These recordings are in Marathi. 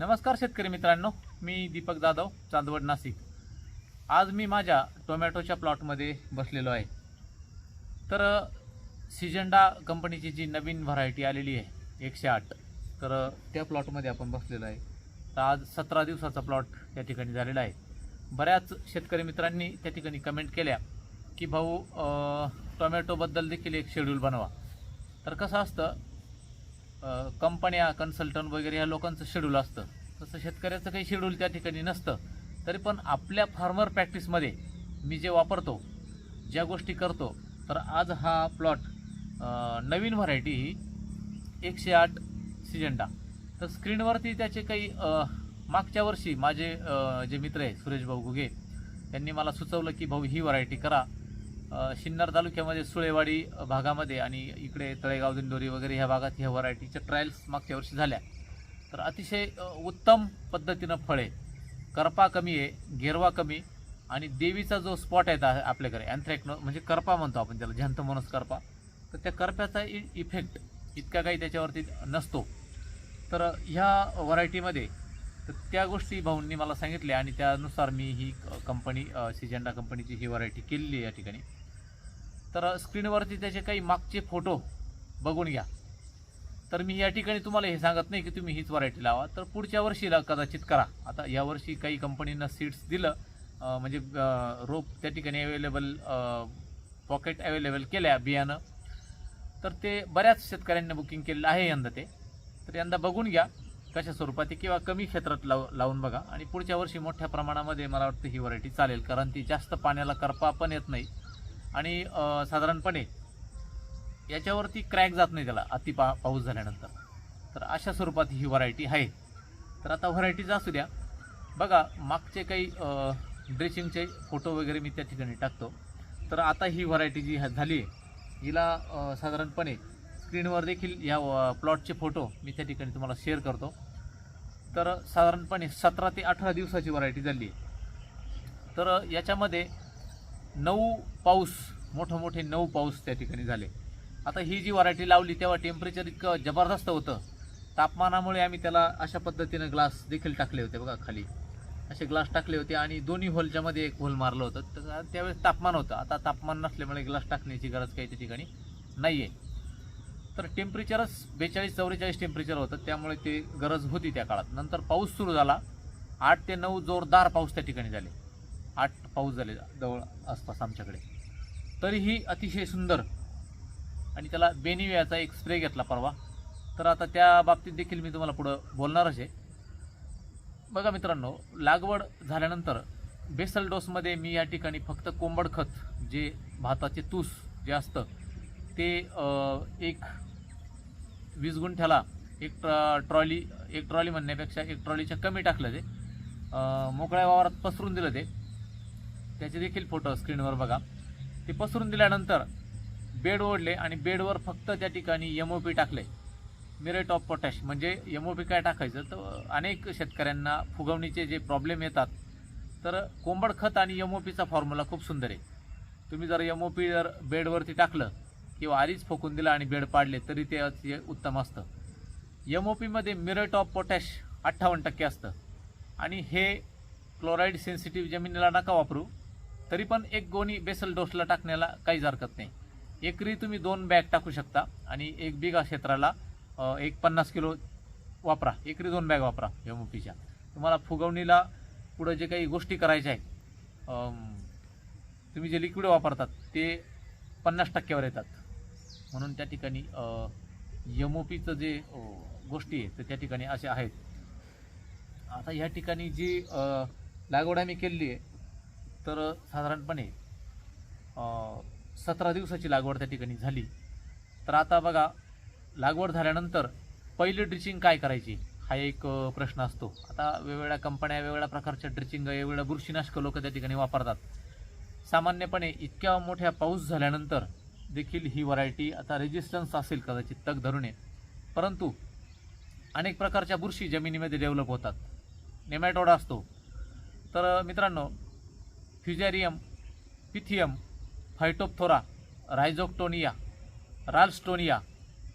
नमस्कार शेतकरी मित्रांनो मी दीपक जाधव चांदवड नाशिक. आज मी माझ्या टोमॅटोच्या प्लॉटमध्ये बसलेलो आहे. तर सिजेंडा सिजंडा कंपनीची जी नवीन व्हरायटी आलेली आहे एकशे आठ तर त्या प्लॉटमध्ये आपण बसलेलो आहे. तर आज सतरा दिवसाचा प्लॉट त्या ठिकाणी झालेला आहे. बऱ्याच शेतकरी मित्रांनी त्या ठिकाणी कमेंट केल्या की भाऊ टोमॅटोबद्दल देखील एक शेड्यूल बनवा. तर कसं असतं कंपन्या कन्सल्टंट वगैरे ह्या लोकांचं शेड्यूल असतं. तसं शेतकऱ्याचं काही शेड्यूल त्या ठिकाणी नसतं. तरी पण आपल्या फार्मर प्रॅक्टिसमध्ये मी जे वापरतो ज्या गोष्टी करतो तर आज हा प्लॉट नवीन व्हरायटी ही एकशे आठ सिजेंडा. तर स्क्रीनवरती त्याचे काही मागच्या वर्षी माझे जे मित्र आहे सुरेश भाऊ घुगे त्यांनी मला सुचवलं की भाऊ ही व्हरायटी करा. सिन्नर तालुक्यामध्ये सुळेवाडी भागामध्ये आणि इकडे तळेगाव दिंडोरी वगैरे ह्या भागात ह्या व्हरायटीच्या ट्रायल्स मागच्या वर्षी झाल्या. तर अतिशय उत्तम पद्धतीनं फळे. करपा कमी आहे गेरवा कमी आणि देवीचा जो स्पॉट आहे आपल्याकडे अँथ्रॅक्नो म्हणजे करपा म्हणतो आपण त्याला झंतमनस करपा. तर त्या करप्याचा इ इफेक्ट इतका काही त्याच्यावरती नसतो. तर ह्या व्हरायटीमध्ये तर त्या गोष्टी भाऊंनी मला सांगितल्या आणि त्यानुसार मी ही कंपनी सिजेंडा कंपनीची ही व्हरायटी केलेली आहे या ठिकाणी. तर स्क्रीनवरती त्याचे काही मागचे फोटो बघून घ्या. तर मी या ठिकाणी तुम्हाला हे सांगत नाही की तुम्ही हीच व्हरायटी लावा. तर पुढच्या वर्षीला कदाचित करा. आता यावर्षी काही कंपनीनं सीड्स दिलं म्हणजे रोप त्या ठिकाणी अवेलेबल पॉकेट अवेलेबल केल्या बियाणं. तर ते बऱ्याच शेतकऱ्यांनी बुकिंग केलेलं आहे यंदा ते. तर यंदा बघून घ्या कशा स्वरूपात किंवा कमी क्षेत्रात लाव लावून बघा. आणि पुढच्या वर्षी मोठ्या प्रमाणामध्ये मला वाटतं ही व्हरायटी चालेल. कारण ती जास्त पाण्याला करपा पण येत नाही. आणि साधारणपणे याच्यावरती क्रॅक जात नाही त्याला अति पा पाऊस झाल्यानंतर. तर अशा स्वरूपात ही व्हरायटी आहे. तर आता व्हरायटीज असू द्या. बघा मागचे काही ड्रेसिंगचे फोटो वगैरे मी त्या ठिकाणी टाकतो. तर आता ही व्हरायटी जी झाली आहे हिला साधारणपणे स्क्रीनवर देखील या प्लॉटचे फोटो मी त्या ठिकाणी तुम्हाला शेअर करतो. तर साधारणपणे सतरा ते अठरा दिवसाची व्हरायटी झाली आहे. तर याच्यामध्ये नऊ पाऊस मोठं मोठे नऊ पाऊस त्या ठिकाणी झाले. आता ही जी व्हरायटी लावली तेव्हा टेम्परेचर इतकं जबरदस्त होतं. तापमानामुळे आम्ही त्याला अशा पद्धतीनं ग्लास देखील टाकले होते बघा खाली. असे ग्लास टाकले होते आणि दोन्ही होलच्या मध्ये एक होल मारलं होतं. तर त्यावेळेस तापमान होतं. आता तापमान नसल्यामुळे ग्लास टाकण्याची गरज काही त्या ठिकाणी नाही आहे तर टेम्परेचरच बेचाळीस चौवेचाळीस टेम्परेचर होतं. त्यामुळे ते गरज होती त्या काळात. नंतर पाऊस सुरू झाला. आठ ते नऊ जोरदार पाऊस त्या ठिकाणी झाले. पाऊस झालेला जवळ आसपास आमच्याकडे. तरीही अतिशय सुंदर आणि त्याला बेनिव्याचा एक स्प्रे घेतला परवा. तर आता त्या बाबतीत देखील मी तुम्हाला पुढं बोलणारच आहे. बघा मित्रांनो लागवड झाल्यानंतर बेसल डोसमध्ये मी या ठिकाणी फक्त कोंबड खत जे भाताचे तूस जे असतं ते एक वीस गुंठ्याला एक ट्रॉ- ट्रॉली एक ट्रॉली म्हणण्यापेक्षा एक ट्रॉलीच्या कमी टाकलं ते. मोकळ्या वावरात पसरून दिलं ते. त्याचे देखील फोटो स्क्रीनवर बघा. ते पसरून दिल्यानंतर बेड ओढले आणि बेडवर फक्त त्या ठिकाणी एम ओ पी टाकले. मिरेट ऑफ पोटॅश म्हणजे एम ओ पी काय टाकायचं? तर अनेक शेतकऱ्यांना फुगवणीचे जे प्रॉब्लेम येतात तर कोंबड खत आणि एम ओ पीचा फॉर्म्युला खूप सुंदर आहे. तुम्ही जर एम ओ पी जर बेडवरती टाकलं किंवा आधीच फोकून दिलं आणि बेड पाडले तरी ते उत्तम असतं. एम ओ पीमध्ये मिरेट ऑफ पोटॅश अठ्ठावन्न टक्के असतं. आणि हे क्लोराईड सेन्सिटिव्ह जमिनीला नका वापरू. तरी पण एक गोणी बेसल डोसला टाकण्याला काहीच हरकत नाही. एकरी तुम्ही दोन बॅग टाकू शकता आणि एक बिघा क्षेत्राला एक पन्नास किलो वापरा. एकरी दोन बॅग वापरा एम ओ पीच्या तुम्हाला फुगवणीला पुढं जे काही गोष्टी करायच्या आहेत तुम्ही जे लिक्विड वापरतात ते पन्नास टक्क्यावर येतात. म्हणून त्या ठिकाणी एम ओ पीचं जे गोष्टी आहेत तर त्या ठिकाणी अशा आहेत. आता ह्या ठिकाणी जी लागवड आम्ही केलेली आहे तर साधारणपणे सतरा दिवसाची लागवड त्या ठिकाणी झाली. तर आता बघा लागवड झाल्यानंतर पहिली ड्रिचिंग काय करायची? हा एक प्रश्न असतो. आता वेगवेगळ्या कंपन्या वेगवेगळ्या प्रकारच्या ड्रिचिंग वेगवेगळ्या बुरशीनाशक लोक त्या ठिकाणी वापरतात. सामान्यपणे इतक्या मोठ्या पाऊस झाल्यानंतर देखील ही व्हरायटी आता रेजिस्टन्स असेल कदाचित तग धरून. परंतु अनेक प्रकारच्या बुरशी जमिनीमध्ये डेव्हलप होतात. नेमॅटोडा असतो. तर मित्रांनो फिजेरियम पिथियम फायटोप्थोरा रायझोक्टोनिया राल्स्टोनिया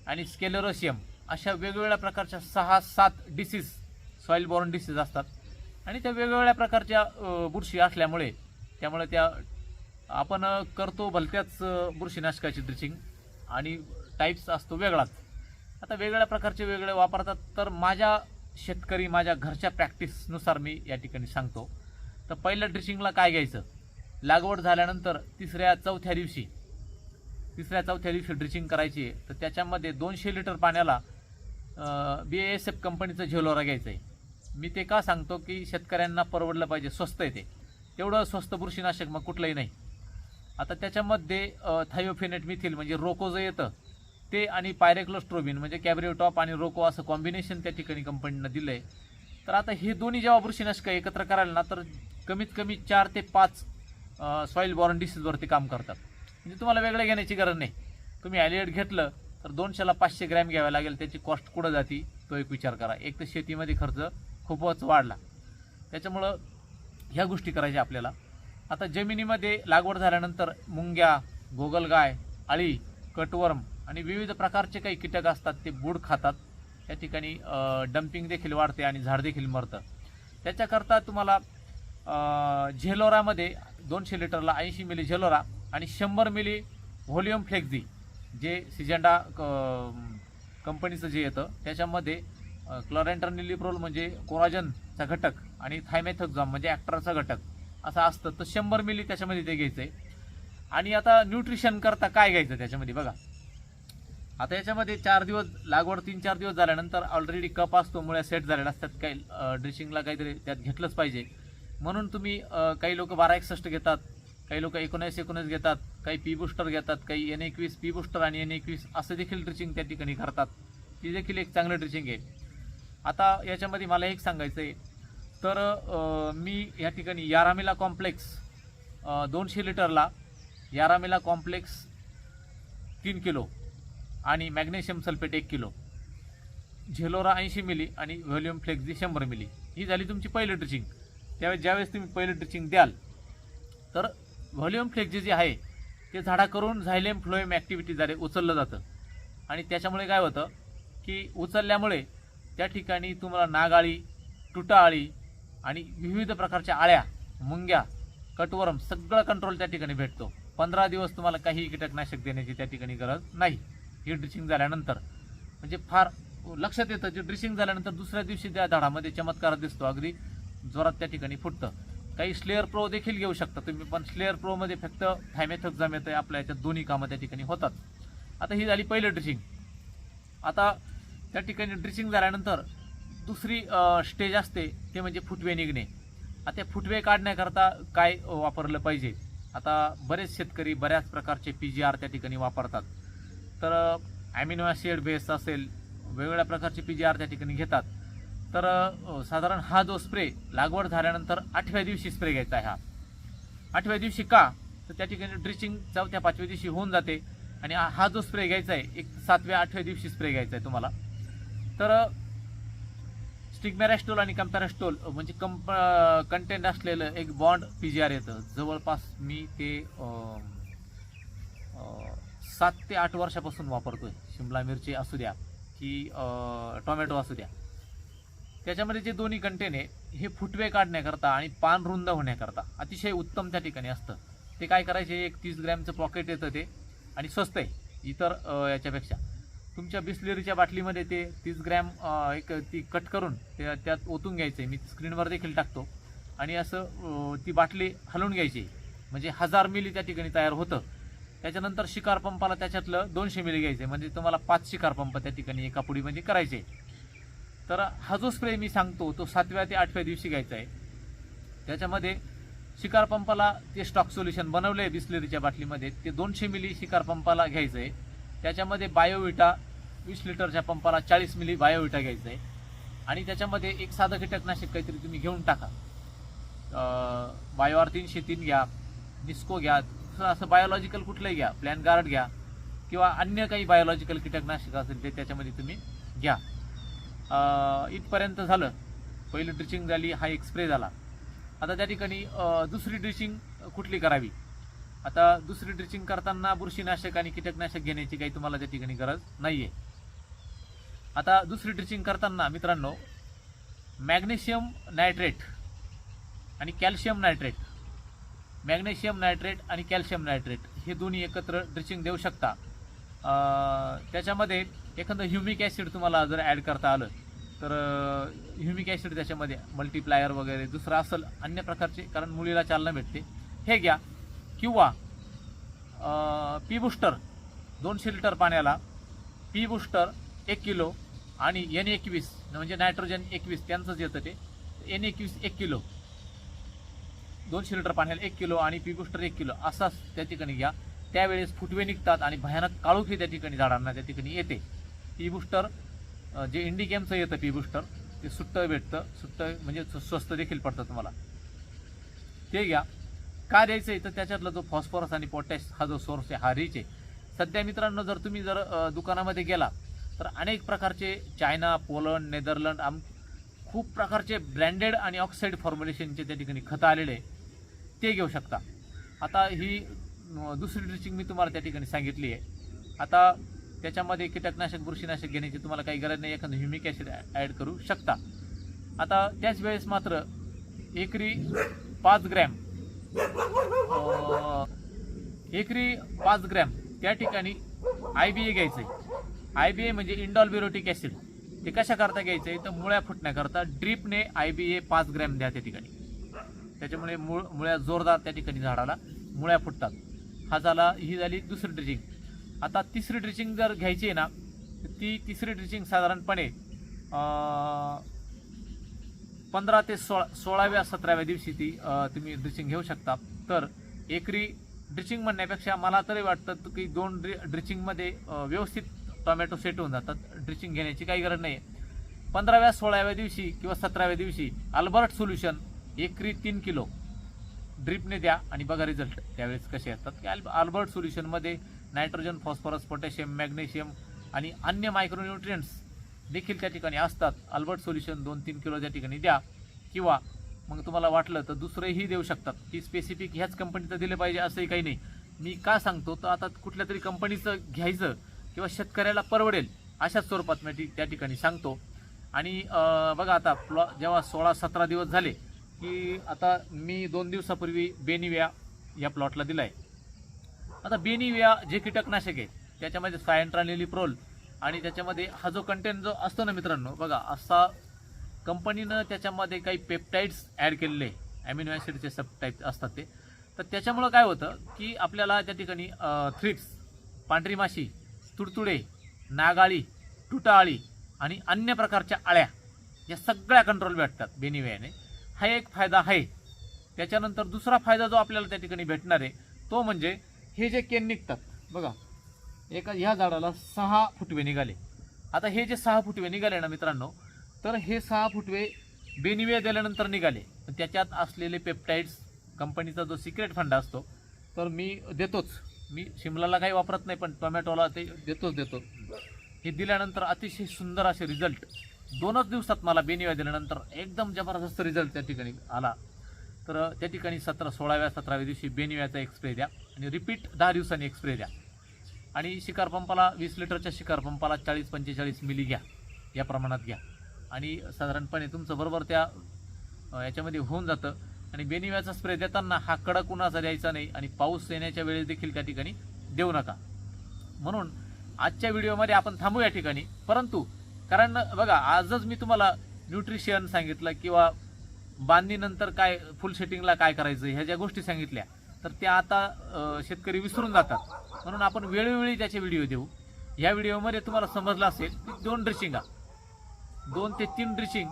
आणि स्केलेरोसियम अशा वेगवेगळ्या प्रकारच्या सहा सात डिसीज सॉईल बॉर्न डिसीज असतात. आणि त्या वेगवेगळ्या प्रकारच्या बुरशी असल्यामुळे त्यामुळे त्या आपण करतो भलत्याच बुरशीनाशकाची ड्रिचिंग आणि टाईप्स असतो वेगळाच. आता वेगळ्या प्रकारचे वेगळे वापरतात तर माझ्या शेतकरी माझ्या घरच्या प्रॅक्टिसनुसार मी या ठिकाणी सांगतो. तर पहिलं ड्रेसिंगला काय घ्यायचं? लागवड झाल्यानंतर तिसऱ्या चौथ्या दिवशी तिसऱ्या चौथ्या दिवशी ड्रिचिंग करायची आहे. तर त्याच्यामध्ये दोनशे लिटर पाण्याला बी एस एफ कंपनीचं झेलोरा घ्यायचं आहे. मी ते का सांगतो की शेतकऱ्यांना परवडलं पाहिजे स्वस्त आहे ते. तेवढं स्वस्त बुरशीनाशक मग कुठलंही नाही. आता त्याच्यामध्ये थायोफिनेट मिथिल म्हणजे रोको जे येतं ते आणि पायरेक्लोस्ट्रोबिन म्हणजे कॅब्रिओटॉप आणि रोको असं कॉम्बिनेशन त्या ठिकाणी कंपनीनं दिलं आहे तर आता हे दोन्ही जेव्हा बुरशीनाशकं एकत्र करायला ना तर कमीत कमी चार ते पाच सॉईल बॉर्न डिसीजवरती काम करतात. म्हणजे तुम्हाला वेगळं घेण्याची गरज नाही. तुम्ही ॲलिएट घेतलं तर दोनशेला पाचशे ग्रॅम घ्यावं लागेल त्याची कॉस्ट कुठं जाती तो एक विचार करा. एक तर शेतीमध्ये खर्च खूपच वाढला. त्याच्यामुळं ह्या गोष्टी करायच्या आपल्याला. आता जमिनीमध्ये लागवड झाल्यानंतर मुंग्या गोगलगाय अळी कटवर्म आणि विविध प्रकारचे काही कीटक असतात ते बूड खातात. त्या ठिकाणी डम्पिंग देखील वाढते आणि झाड देखील मरतं. त्याच्याकरता तुम्हाला झेलोरामध्ये दोनशे लिटरला ऐंशी मिली झेलोरा आणि शंभर मिली व्हॉल्युम फ्लेक्झी जे सिजेंडा कंपनीचं जे येतं त्याच्यामध्ये क्लोरेंटरनिलिप्रोल म्हणजे कोराजनचा घटक आणि थायमेथोक्झाम म्हणजे ॲक्टरचा घटक असं असतं. तर शंभर मिली त्याच्यामध्ये ते घ्यायचं आहे आणि आता न्यूट्रिशन करता काय घ्यायचं त्याच्यामध्ये बघा. आता याच्यामध्ये चार दिवस लागवड तीन चार दिवस झाल्यानंतर ऑलरेडी कप असतो मुळे सेट झालेला असतात. काही ड्रेसिंगला काहीतरी त्यात घेतलंच पाहिजे. म्हणून तुम्ही काही लोक बारा एकसष्ट घेतात काही लोक एकोणीस एकोणीस घेतात काही पी बुस्टर घेतात काही एन एकवीस पी बुस्टर आणि एन एकवीस असं देखील ड्रिचिंग त्या ठिकाणी करतात. ती देखील एक चांगलं ड्रिचिंग आहे. आता याच्यामध्ये मला एक सांगायचं आहे तर मी या ठिकाणी यारामिला कॉम्प्लेक्स दोनशे लिटरला यारामिला कॉम्प्लेक्स तीन किलो आणि मॅग्नेशियम सल्फेट एक किलो झेलोरा ऐंशी मिली आणि व्हॉल्युम फ्लेक्झी शंभर मिली. ही झाली तुमची पहिली ड्रिचिंग. त्यावेळेस ज्यावेळेस तुम्ही पहिलं ड्रिचिंग द्याल तर व्हॉल्युम फ्लेक्झी जे आहे ते झाडाकरून झायलेम फ्लोएम ॲक्टिव्हिटीद्वारे उचललं जातं. आणि त्याच्यामुळे काय होतं की उचलल्यामुळे त्या ठिकाणी तुम्हाला नागाळी तुटाळी आणि विविध प्रकारच्या आळ्या मुंग्या कटवरम सगळं कंट्रोल त्या ठिकाणी भेटतो. पंधरा दिवस तुम्हाला काही कीटकनाशक देण्याची त्या ठिकाणी गरज नाही. ही ड्रिचिंग झाल्यानंतर. म्हणजे फार लक्षात येतं जे ड्रिचिंग झाल्यानंतर दुसऱ्या दिवशी त्या झाडामध्ये चमत्कार दिसतो. अगदी जोरात त्या ठिकाणी फुटतं. काही स्लेअर प्रो देखील घेऊ शकता तुम्ही पण स्लेअर प्रोमध्ये फक्त थायमेथक जमेत आहे आपल्या याच्यात दोन्ही कामं त्या ठिकाणी होतात. आता ही झाली पहिलं ड्रिचिंग आता त्या ठिकाणी ड्रिचिंग झाल्यानंतर दुसरी स्टेज असते ते म्हणजे फुटवे निघणे. आता फुटवे काढण्याकरता काय वापरलं पाहिजे? आता बरेच शेतकरी बऱ्याच प्रकारचे पी जी आर त्या ठिकाणी वापरतात. तर ॲमिनो ॲसिड बेस असेल वेगवेगळ्या प्रकारचे पी जी आर त्या ठिकाणी घेतात. तर साधारण हा जो स्प्रे लागवड झाल्यानंतर आठव्या दिवशी स्प्रे घ्यायचा आहे हा. आठव्या दिवशी का? तर त्या ठिकाणी ड्रिचिंग चौथ्या पाचव्या दिवशी होऊन जाते. आणि हा- हा जो स्प्रे घ्यायचा आहे एक सातव्या आठव्या दिवशी स्प्रे घ्यायचा आहे तुम्हाला. तर स्टिग्मॅरॅस्टोल आणि कम्पॅरॅस्टोल म्हणजे कंप कंटेंट असलेलं एक बॉन्ड पी जी आर येतं. जवळपास मी ते सात ते आठ वर्षापासून वापरतो आहे शिमला मिरची असू द्या की टोमॅटो असू द्या. त्याच्यामध्ये जे दोन्ही कंटेन आहे हे फुटवे काढण्याकरता आणि पान रुंद होण्याकरता अतिशय उत्तम त्या ठिकाणी असतं. ते काय करायचे एक तीस ग्रॅमचं पॉकेट येतं ते आणि स्वस्त आहे इतर याच्यापेक्षा. तुमच्या बिस्लेरीच्या बाटलीमध्ये ते तीस ग्रॅम एक ती कट करून ते त्यात ओतून घ्यायचं आहे मी स्क्रीनवर देखील टाकतो. आणि असं ती बाटली हलवून घ्यायची. म्हणजे हजार मिली त्या ठिकाणी तयार होतं. त्याच्यानंतर शिकार पंपाला त्याच्यातलं दोनशे मिली घ्यायचे म्हणजे तुम्हाला पाच शिकार पंप त्या ठिकाणी एका पुडीमध्ये करायचे. तर हा जो स्प्रे मी सांगतो तो सातव्या ते आठव्या दिवशी घ्यायचा आहे. त्याच्यामध्ये शिकार पंपाला ते स्टॉक सोल्युशन बनवलं आहे बिस्लेरीच्या बाटलीमध्ये ते दोनशे मिली शिकार पंपाला घ्यायचं आहे. त्याच्यामध्ये बायोविटा वीस लिटरच्या पंपाला चाळीस मिली बायोविटा घ्यायचं आहे. आणि त्याच्यामध्ये एक साधं कीटकनाशक काहीतरी तुम्ही घेऊन टाका. बायोआर तीनशे तीन घ्या निस्को घ्या असं- असं बायोलॉजिकल कुठलंही घ्या प्लॅन गार्ड घ्या किंवा अन्य काही बायोलॉजिकल कीटकनाशक असेल ते त्याच्यामध्ये तुम्ही घ्या. इथपर्यंत झालं. पहिली ड्रिचिंग झाली हा एक स्प्रे झाला. आता त्या ठिकाणी दुसरी ड्रिचिंग कुठली करावी? आता दुसरी ड्रिचिंग करताना बुरशीनाशक आणि कीटकनाशक घेण्याची काही तुम्हाला त्या ठिकाणी गरज नाही आहे आता दुसरी ड्रिचिंग करताना मित्रांनो मॅग्नेशियम नायट्रेट आणि कॅल्शियम नायट्रेट. मॅग्नेशियम नायट्रेट आणि कॅल्शियम नायट्रेट हे दोन्ही एकत्र ड्रिचिंग देऊ शकता. त्याच्यामध्ये एखादं ह्युमिक ॲसिड तुम्हाला जर ॲड करता आलं तर ह्युमिक ॲसिड त्याच्यामध्ये मल्टीप्लायर वगैरे दुसरं असेल अन्य प्रकारचे कारण मुलीला चालना भेटते. हे घ्या. किंवा पी बुस्टर दोनशे लिटर पाण्याला. पी बुस्टर एक किलो आणि एन एकवीस म्हणजे नायट्रोजन एकवीस त्यांचंच येतं ते. एन एकवीस एक किलो. दोनशे लिटर पाण्याला एक किलो आणि पी बुस्टर एक किलो. असाच त्या ठिकाणी घ्या. त्यावेळेस फुटवे निघतात आणि भयानक काळोखी त्या ठिकाणी झाडांना त्या ठिकाणी येते. पी बुस्टर जे इंडिकेमचं येतं पी बुस्टर ते सुट्टं भेटतं सुट्टं म्हणजे स्व- स्वस्त देखील पडतं तुम्हाला. ते घ्या. का द्यायचं आहे? तर त्याच्यातला जो फॉस्फरस आणि पोटॅश हा जो सोर्स आहे हा रिच आहे. सध्या मित्रांनो जर तुम्ही जर दुकानामध्ये गेला तर अनेक प्रकारचे चायना पोलंड नेदरलंड आम खूप प्रकारचे ब्रँडेड आणि ऑक्साईड फॉर्म्युलेशनचे त्या ठिकाणी खतं आलेले ते घेऊ शकता. आता ही दुसरी ड्रिचिंग मी तुम्हाला त्या ठिकाणी सांगितली आहे. आता त्याच्यामध्ये कीटकनाशक बुरशीनाशक घेण्याची तुम्हाला काही गरज नाही. एखादं ह्युमिक ॲसिड ॲड करू शकता. आता त्याच वेळेस मात्र एकरी पाच ग्रॅम एकरी पाच ग्रॅम त्या ठिकाणी आय बी ए घ्यायचं आहे आय बी ए म्हणजे इंडॉल बिरोटिक ॲसिड ते कशाकरता घ्यायचं आहे तर मुळ्या फुटण्याकरता ड्रीपने आय बी ए पाच ग्रॅम द्या त्या ठिकाणी. त्याच्यामुळे मूळ मुळ्या जोरदार त्या ठिकाणी झाडाला मुळ्या फुटतात. हा झाला ही झाली दुसरी ड्रिजिंग आता तिसरी ड्रिचिंग जर घ्यायची आहे ना ती तिसरी ड्रिचिंग साधारणपणे पंधरा ते सोळा सोळाव्या सतराव्या दिवशी ती तुम्ही ड्रिचिंग घेऊ शकता. तर एकरी ड्रिचिंग म्हणण्यापेक्षा मला तरी वाटतं की दोन ड्रि ड्रिचिंगमध्ये व्यवस्थित टोमॅटो सेट होऊन जातात. ड्रिचिंग घेण्याची काही गरज नाही आहे पंधराव्या सोळाव्या दिवशी किंवा सतराव्या दिवशी अल्बर्ट सोल्युशन एकरी तीन किलो. ड्रिपने द्या आणि बघा रिझल्ट त्यावेळेस कसे असतात की अल्ब अल्बर्ट सोल्युशनमध्ये नायट्रोजन फॉस्फरस पोटॅशियम मॅग्नेशियम आणि अन्य मायक्रोन्युट्रियंट्स देखील त्या ठिकाणी असतात. अल्बर्ट सोल्युशन दोन तीन किलो त्या ठिकाणी द्या किंवा मग तुम्हाला वाटलं तर दुसरेही देऊ शकतात. की स्पेसिफिक ह्याच कंपनीचं दिलं पाहिजे असंही काही नाही. मी का सांगतो? तर आता कुठल्या तरी कंपनीचं घ्यायचं किंवा शेतकऱ्याला परवडेल अशाच स्वरूपात मी त्या ठिकाणी सांगतो. आणि बघा आता प्लॉ जेव्हा सोळा सतरा दिवस झाले की आता मी दोन दिवसापूर्वी बेनिव्या या प्लॉटला दिला आहे आता बेनिविया जे कीटकनाशक आहे त्याच्यामध्ये सायंट्रानिलिप्रोल आणि त्याच्यामध्ये हा जो कंटेंट जो असतो ना मित्रांनो बघा असा कंपनीनं त्याच्यामध्ये काही पेप्टाईड्स ॲड केलेले ॲमिनो ॲसिडचे सब टाईप असतात ते. तर त्याच्यामुळं काय होतं की आपल्याला त्या ठिकाणी थ्रिप्स पांढरी माशी तुडतुडे नागाळी तुटाळी आणि अन्य प्रकारच्या आळ्या या सगळ्या कंट्रोल भेटतात बेनिवेयाने हा एक फायदा आहे. त्याच्यानंतर दुसरा फायदा जो आपल्याला त्या ठिकाणी भेटणार आहे तो म्हणजे हे जे केन निघतात बघा. एका ह्या झाडाला सहा फुटवे निघाले. आता हे जे सहा फुटवे निघाले ना मित्रांनो तर हे सहा फुटवे बेनिवे दिल्यानंतर निघाले. त्याच्यात असलेले पेप्टाईड्स कंपनीचा जो सिक्रेट फंड असतो तर मी देतोच. मी शिमलाला काही वापरत नाही पण टोमॅटोला ते देतोच देतो हे दिल्यानंतर अतिशय सुंदर असे रिझल्ट दोनच दिवसात मला बेनिव्या दिल्यानंतर एकदम जबरदस्त रिझल्ट त्या ठिकाणी आला. तर त्या ठिकाणी सतरा सोळाव्या सतराव्या दिवशी बेनिव्याचा एक स्प्रे द्या आणि रिपीट दहा दिवसांनी एक स्प्रे द्या. आणि शिकार पंपाला वीस लिटरच्या शिकार पंपाला चाळीस पंचेचाळीस मिली घ्या. या प्रमाणात घ्या. आणि साधारणपणे तुमचं बरोबर त्या याच्यामध्ये होऊन जातं. आणि बेनिव्याचा स्प्रे देताना हा कडक उन्हाचा द्यायचा नाही आणि पाऊस येण्याच्या वेळेस देखील त्या ठिकाणी देऊ नका. म्हणून आजच्या व्हिडिओमध्ये आपण थांबू या ठिकाणी. परंतु कारण बघा आजच मी तुम्हाला न्यूट्रिशियन सांगितलं किंवा बांधणीनंतर काय फुल सेटिंगला काय करायचं ह्या ज्या गोष्टी सांगितल्या तर त्या आता शेतकरी विसरून जातात. म्हणून आपण वेळोवेळी त्याचे व्हिडिओ देऊ. ह्या व्हिडिओमध्ये तुम्हाला समजलं असेल की दोन ड्रेसिंगा दोन ते तीन ड्रिचिंग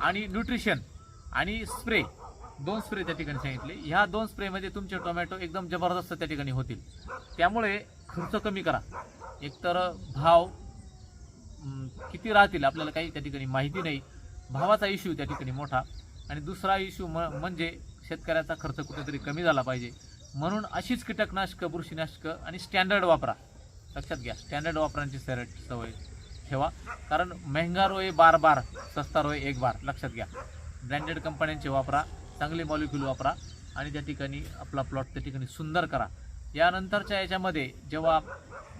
आणि न्यूट्रिशन आणि स्प्रे दोन स्प्रे त्या ठिकाणी सांगितले. ह्या दोन स्प्रेमध्ये तुमचे टोमॅटो एकदम जबरदस्त त्या ठिकाणी होतील. त्यामुळे खर्च कमी करा. एकतर भाव किती राहतील आपल्याला काही त्या ठिकाणी माहिती नाही. भावाचा इश्यू त्या ठिकाणी मोठा. आणि दुसरा इश्यू म म्हणजे शेतकऱ्याचा खर्च कुठेतरी कमी झाला पाहिजे. म्हणून अशीच कीटकनाशकं बुरशीनाशकं आणि स्टँडर्ड वापरा. लक्षात घ्या स्टँडर्ड वापरांची सर सवय ठेवा. कारण महंगा रोय बार बार सस्ता रोय एक बार. लक्षात घ्या. ब्रँडेड कंपन्यांचे वापरा चांगले मॉलिक्यूल वापरा आणि त्या ठिकाणी आपला प्लॉट त्या ठिकाणी सुंदर करा. यानंतरच्या याच्यामध्ये जेव्हा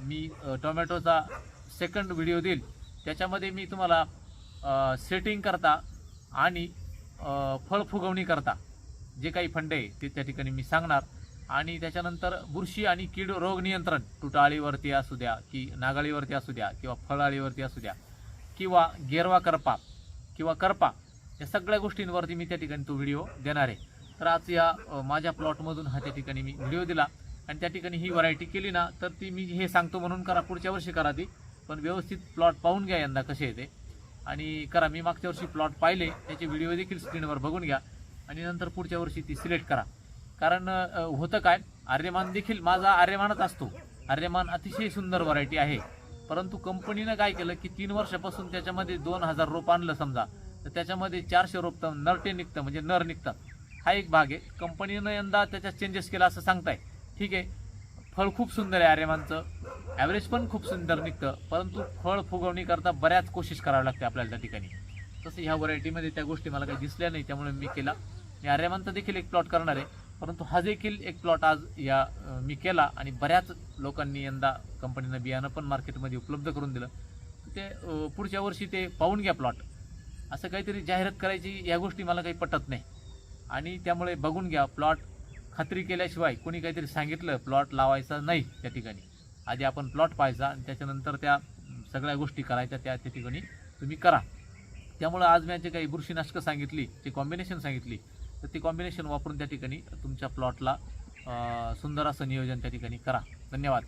मी टोमॅटोचा सेकंड व्हिडिओ देईल त्याच्यामध्ये मी तुम्हाला सेटिंग करता आणि फळ फुगवणी करता. जे काही फंड आहे ते त्या ठिकाणी मी सांगणार. आणि त्याच्यानंतर बुरशी आणि कीड रोग नियंत्रण तुटाळीवरती असू द्या की नागाळीवरती असू द्या किंवा फळाळीवरती असू द्या किंवा गेरवा करपा किंवा करपा या सगळ्या गोष्टींवरती मी त्या ठिकाणी तो व्हिडिओ देणार आहे. तर आज या माझ्या प्लॉटमधून हा त्या ठिकाणी मी व्हिडिओ दिला. आणि त्या ठिकाणी ही व्हरायटी केली ना तर ती मी हे सांगतो म्हणून करा पुढच्या वर्षी करा ती. पण व्यवस्थित प्लॉट पाहून घ्या यंदा कसे येते आणि करा मी मागच्या वर्षी प्लॉट पाहिले त्याचे व्हिडिओ देखील स्क्रीनवर बघून घ्या. आणि नंतर पुढच्या वर्षी ती सिलेक्ट करा. कारण होतं काय आर्यमान देखील माझा आर्यमानच असतो. आर्यमान अतिशय सुंदर व्हरायटी आहे. परंतु कंपनीनं काय केलं की तीन वर्षापासून त्याच्यामध्ये दोन हजार रोप आणलं समजा. तर त्याच्यामध्ये चारशे रोप तर नरटे निघतं म्हणजे नर निघतात. हा एक भाग आहे. कंपनीनं यंदा त्याच्यात चेंजेस केला असं सांगताय. ठीक आहे. फळ खूप सुंदर आहे आर्यमानचं. ॲव्हरेज पण खूप सुंदर निघतं परंतु फळ फुगवणी करता बऱ्याच कोशिश करावी लागते आपल्याला त्या ठिकाणी. तसं ह्या व्हरायटीमध्ये त्या गोष्टी मला काही दिसल्या नाही त्यामुळे मी केला. मी आर्यमानचा देखील एक प्लॉट करणार आहे परंतु हा देखील एक प्लॉट आज या मी केला आणि बऱ्याच लोकांनी यंदा कंपनीनं बियाणं पण मार्केटमध्ये उपलब्ध करून दिलं. ते पुढच्या वर्षी ते पाहून घ्या प्लॉट असं काहीतरी जाहिरात करायची या गोष्टी मला काही पटत नाही. आणि त्यामुळे बघून घ्या प्लॉट खात्री केल्याशिवाय कोणी काहीतरी सांगितलं प्लॉट लावायचा नाही त्या ठिकाणी. आधी आपण प्लॉट पाहायचा आणि त्याच्यानंतर त्या सगळ्या गोष्टी करायच्या त्या त्या ठिकाणी तुम्ही करा. त्यामुळं आज मी जे काही बुरशीनाशकं सांगितली जे कॉम्बिनेशन सांगितली तर ती कॉम्बिनेशन वापरून त्या ठिकाणी तुमच्या प्लॉटला सुंदर असं नियोजन त्या ठिकाणी करा. धन्यवाद.